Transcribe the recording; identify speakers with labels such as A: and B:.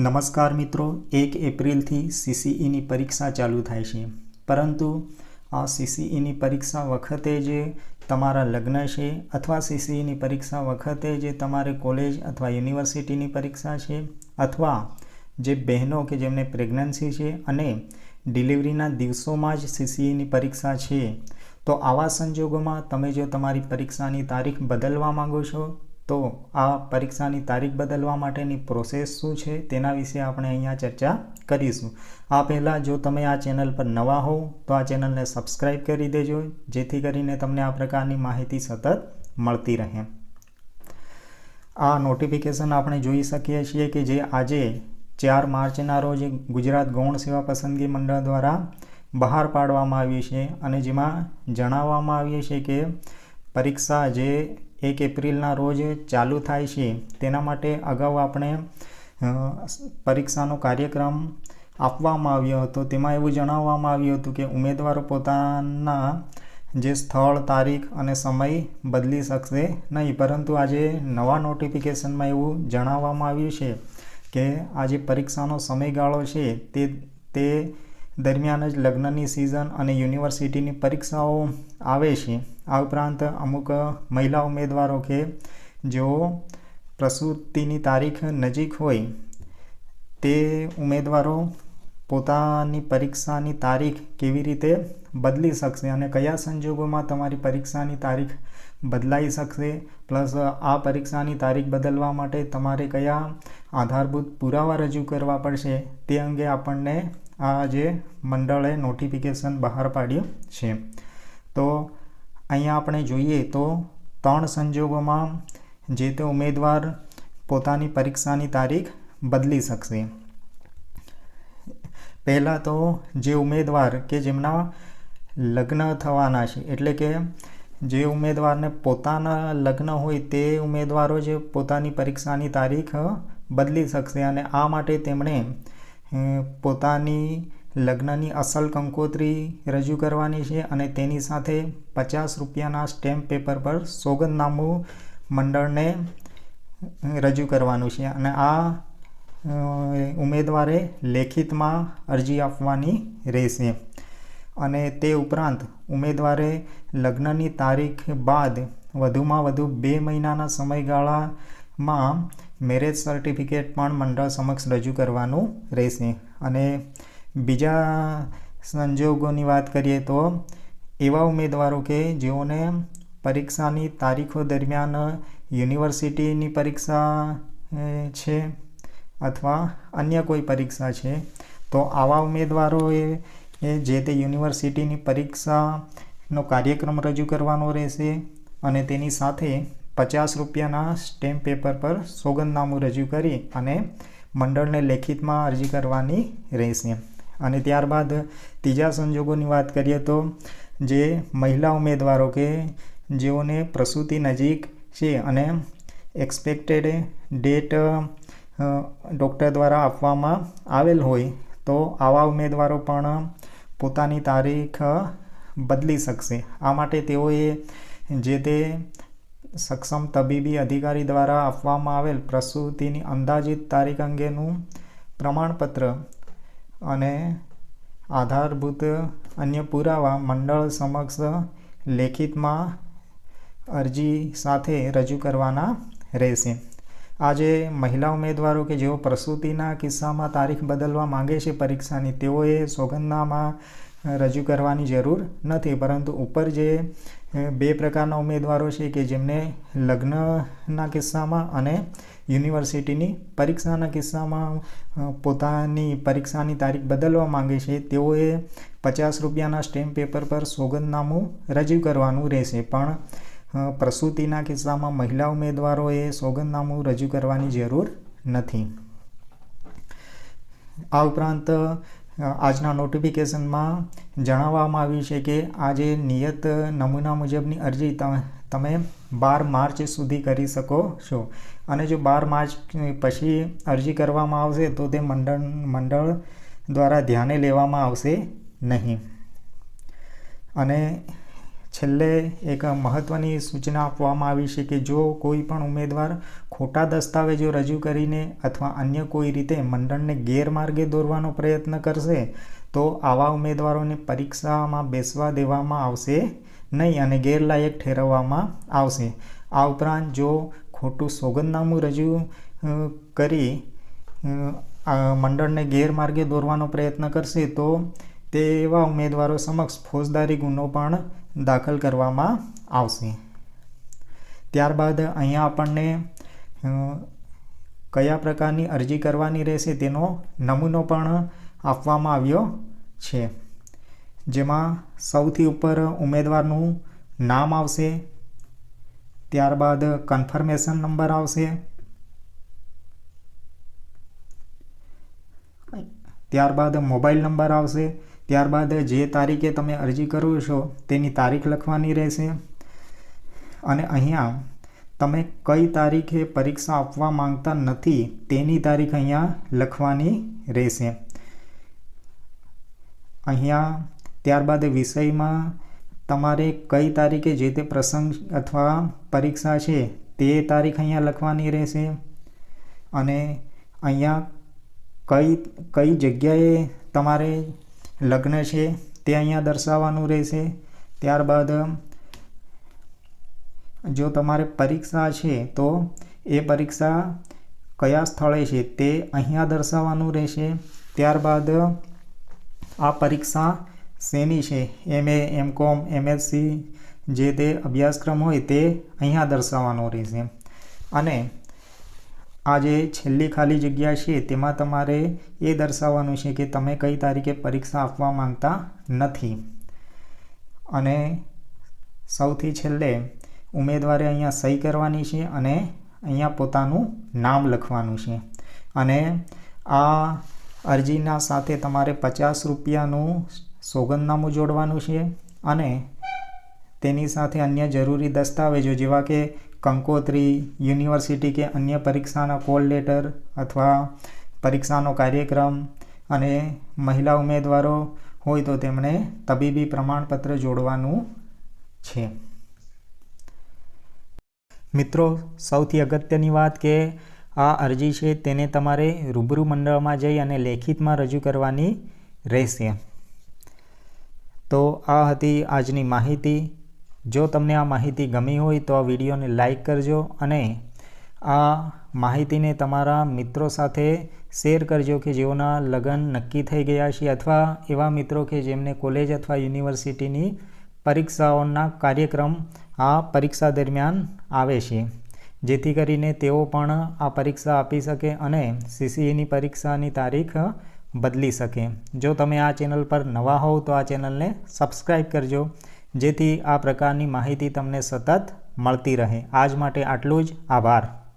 A: નમસ્કાર મિત્રો, એક એપ્રિલથી સીસીઈની પરીક્ષા ચાલુ થાય છે. પરંતુ આ સીસીઈની પરીક્ષા વખતે જે તમારા લગ્ન છે અથવા સીસીઈની પરીક્ષા વખતે જે તમારે કોલેજ અથવા યુનિવર્સિટીની પરીક્ષા છે અથવા જે બહેનો કે જેમને પ્રેગ્નન્સી છે અને ડિલિવરીના દિવસોમાં જ સીસીઈની પરીક્ષા છે, તો આવા સંજોગોમાં તમે જો તમારી પરીક્ષાની તારીખ બદલવા માંગો છો તો આ પરીક્ષાની તારીખ બદલવા માટેની પ્રોસેસ શું છે તેના વિશે આપણે અહીંયા ચર્ચા કરીશું. આ પહેલાં જો તમે આ ચેનલ પર નવા હોવ, તો આ ચેનલને સબસ્ક્રાઈબ કરી દેજો, જેથી કરીને તમને આ પ્રકારની માહિતી સતત મળતી રહે. આ નોટિફિકેશન આપણે જોઈ શકીએ છીએ કે જે આજે ચાર માર્ચના રોજ ગુજરાત ગૌણ સેવા પસંદગી મંડળ દ્વારા બહાર પાડવામાં આવ્યું છે અને જેમાં જણાવવામાં આવ્યું છે કે પરીક્ષા જે એક એપ્રિલના રોજ ચાલુ થાય છે. તેના માટે અગાઉ આપણે પરીક્ષાનો કાર્યક્રમ આપવામાં આવ્યો હતો. તેમાં એવું જણાવવામાં આવ્યું હતું કે ઉમેદવારો પોતાના જે સ્થળ, તારીખ અને સમય બદલી શકશે નહીં. પરંતુ આજે નવા નોટિફિકેશનમાં એવું જણાવવામાં આવ્યું છે કે આજે પરીક્ષાનો સમયગાળો છે. તે તે દરમિયાન જ લગ્નની સિઝન અને યુનિવર્સિટીની પરીક્ષાઓ આવે છે. આ ઉપરાંત અમુક મહિલા ઉમેદવારો કે જેઓ પ્રસૂતિની તારીખ નજીક હોય, તે ઉમેદવારો પોતાની પરીક્ષાની તારીખ કેવી રીતે બદલી શકશે અને કયા સંજોગોમાં તમારી પરીક્ષાની તારીખ બદલાઈ શકશે, પ્લસ આ પરીક્ષાની તારીખ બદલવા માટે તમારે કયા આધારભૂત પુરાવા રજૂ કરવા પડશે, તે અંગે આપણને આ જે મંડળે નોટિફિકેશન બહાર પાડ્યું છે. તો અહીંયા આપણે જોઈએ તો ત્રણ સંજોગોમાં જે તે ઉમેદવાર પોતાની પરીક્ષાની તારીખ બદલી શકશે. પહેલાં તો જે ઉમેદવાર કે જેમના લગ્ન થવાના છે, એટલે કે જે ઉમેદવારને પોતાના લગ્ન હોય તે ઉમેદવારો જ પોતાની પરીક્ષાની તારીખ બદલી શકશે અને આ માટે તેમણે પોતાની લગ્નની અસલ કંકોત્રી રજૂ કરવાની છે અને તેની સાથે પચાસ રૂપિયાના સ્ટેમ્પ પેપર પર સોગંદનામું મંડળને રજૂ કરવાનું છે અને આ ઉમેદવારે લેખિતમાં અરજી આપવાની રહેશે. અને તે ઉપરાંત ઉમેદવારે લગ્નની તારીખ બાદ વધુમાં વધુ બે મહિનાના સમયગાળામાં મેરેજ સર્ટિફિકેટ પણ મંડળ સમક્ષ રજૂ કરવાનું રહેશે. અને બીજા સંજોગોની વાત કરીએ તો એવા ઉમેદવારો કે જેઓને પરીક્ષાની તારીખો દરમિયાન યુનિવર્સિટીની પરીક્ષા છે અથવા અન્ય કોઈ પરીક્ષા છે, તો આવા ઉમેદવારોએ જે તે યુનિવર્સિટીની પરીક્ષાનો કાર્યક્રમ રજૂ કરવાનો રહેશે અને તેની સાથે પચાસ રૂપિયાના સ્ટેમ્પ પેપર પર સોગંદનામું રજૂ કરી અને મંડળને લેખિતમાં અરજી કરવાની રહેશે. અને ત્યારબાદ ત્રીજા સંજોગોની વાત કરીએ તો જે મહિલા ઉમેદવારો કે જેઓને પ્રસૂતિ નજીક છે અને એક્સપેક્ટેડ ડેટ ડૉક્ટર દ્વારા આપવામાં આવેલ હોય, તો આવા ઉમેદવારો પણ પોતાની તારીખ બદલી શકશે. આ માટે તેઓએ જે તે સક્ષમ તબીબી અધિકારી દ્વારા આપવામાં આવેલ પ્રસૂતિની અંદાજિત તારીખ અંગેનું પ્રમાણપત્ર અને આધારભૂત અન્ય પુરાવા મંડળ સમક્ષ લેખિતમાં અરજી સાથે રજૂ કરવાના રહેશે. આજે મહિલા ઉમેદવારો કે જેઓ પ્રસૂતિના કિસ્સામાં તારીખ બદલવા માંગે છે પરીક્ષાની, તેઓએ સોગંદનામા રજૂ કરવાની જરૂર નથી. પરંતુ ઉપર જે બે પ્રકારના ઉમેદવારો છે કે જેમને લગ્નના કિસ્સામાં અને યુનિવર્સિટીની પરીક્ષાના કિસ્સામાં પોતાની પરીક્ષાની તારીખ બદલવા માંગે છે, તેઓએ પચાસ રૂપિયાના સ્ટેમ્પ પેપર પર સોગંદનામું રજૂ કરવાનું રહેશે. પણ પ્રસૂતિના કિસ્સામાં મહિલા ઉમેદવારોએ સોગંદનામું રજૂ કરવાની જરૂર નથી. આ ઉપરાંત આજના નોટિફિકેશનમાં જણાવવામાં આવ્યું છે કે આજે નિયત નમૂના મુજબની અરજી તમે બાર માર્ચ સુધી કરી શકો છો. અને જો બાર માર્ચ પછી અરજી કરવામાં આવશે તો તે મંડળ મંડળ દ્વારા ધ્યાને લેવામાં આવશે નહીં. અને છેલ્લે એક મહત્ત્વની સૂચના આપવામાં આવી છે કે જો કોઈ પણ ઉમેદવાર ખોટા દસ્તાવેજો રજૂ કરીને અથવા અન્ય કોઈ રીતે મંડળને ગેરમાર્ગે દોરવાનો પ્રયત્ન કરશે, તો આવા ઉમેદવારોને પરીક્ષામાં બેસવા દેવામાં આવશે નહીં અને ગેરલાયક ઠેરવવામાં આવશે. આ ઉપરાંત જો ખોટું સોગંદનામું રજૂ કરી મંડળને ગેરમાર્ગે દોરવાનો પ્રયત્ન કરશે, તો તેવા ઉમેદવારો સમક્ષ ફોજદારી ગુનો પણ દાખલ કરવામાં આવશે. ત્યારબાદ અહીંયા આપણને કયા પ્રકારની અરજી કરવાની રહેશે તેનો નમૂનો પણ આપવામાં આવ્યો છે. જેમાં સૌથી ઉપર ઉમેદવારનું નામ આવશે, ત્યારબાદ કન્ફર્મેશન નંબર આવશે, ત્યારબાદ મોબાઈલ નંબર આવશે ત્યારબાદ જે તારીખે તમે અરજી કરો છો, તેની તારીખ લખવાની રહેશે. અને અહીંયા તમે કઈ તારીખે પરીક્ષા આપવા માંગતા નથી, તેની તારીખ અહીંયા લખવાની રહેશે. અહીંયા ત્યારબાદ વિષયમાં તમારે કઈ તારીખે જે તે પ્રસંગ અથવા પરીક્ષા છે, તે તારીખ અહીંયા લખવાની રહેશે. અને અહીંયા કઈ કઈ જગ્યાએ તમારે લગ્ન છે, તે અહીંયા દર્શાવવાનું રહેશે. ત્યારબાદ, જો તમારે પરીક્ષા છે, તો એ પરીક્ષા કયા સ્થળે છે, તે અહીંયા દર્શાવવાનું રહેશે. ત્યારબાદ, આ પરીક્ષા શેની છે, એમએ એમ કોમ એમએસસી, જે તે અભ્યાસક્રમ હોય, તે અહીંયા દર્શાવવાનો રહેશે. અને આ જે છેલ્લી ખાલી જગ્યા છે, તેમાં તમારે એ દર્શાવવાનું છે કે તમે કઈ તારીખે પરીક્ષા આપવા માંગતા નથી. અને સૌથી છેલ્લે, ઉમેદવારે અહીંયા સહી કરવાની છે અને અહીંયા પોતાનું નામ લખવાનું છે. અને આ અરજીના સાથે તમારે પચાસ રૂપિયાનું સોગંદનામું જોડવાનું છે અને તેની સાથે અન્ય જરૂરી દસ્તાવેજો, જેવા કે કંકોત્રી, યુનિવર્સિટી કે અન્ય પરીક્ષાના કોલ લેટર અથવા પરીક્ષાનો કાર્યક્રમ અને મહિલા ઉમેદવારો હોય તો તેમણે તબીબી પ્રમાણપત્ર જોડવાનું છે. મિત્રો, સૌથી અગત્યની વાત કે આ અરજી છે તેને તમારે રૂબરૂ મંડળમાં જઈ અને લેખિતમાં રજૂ કરવાની રહેશે. તો આ હતી આજની માહિતી. જો તમને આ માહિતી ગમી હોય તો આ વિડીયોને લાઇક કરજો અને આ માહિતીને તમારા મિત્રો સાથે શેર કરજો કે જેઓના લગ્ન નક્કી થઈ ગયા છે અથવા એવા મિત્રો કે જેમને કોલેજ અથવા યુનિવર્સિટીની પરીક્ષાઓના કાર્યક્રમ આ પરીક્ષા દરમિયાન આવે છે. જેથી કરીને તેઓ પણ આ પરીક્ષા આપી શકે અને સીસીઈની પરીક્ષાની તારીખ બદલી શકે. જો તમે આ ચેનલ પર નવા હોવ તો આ ચેનલને સબસ્ક્રાઈબ કરજો. જેથી આ પ્રકારની માહિતી તમને સતત મળતી રહે. આજ માટે આટલું જ. આભાર.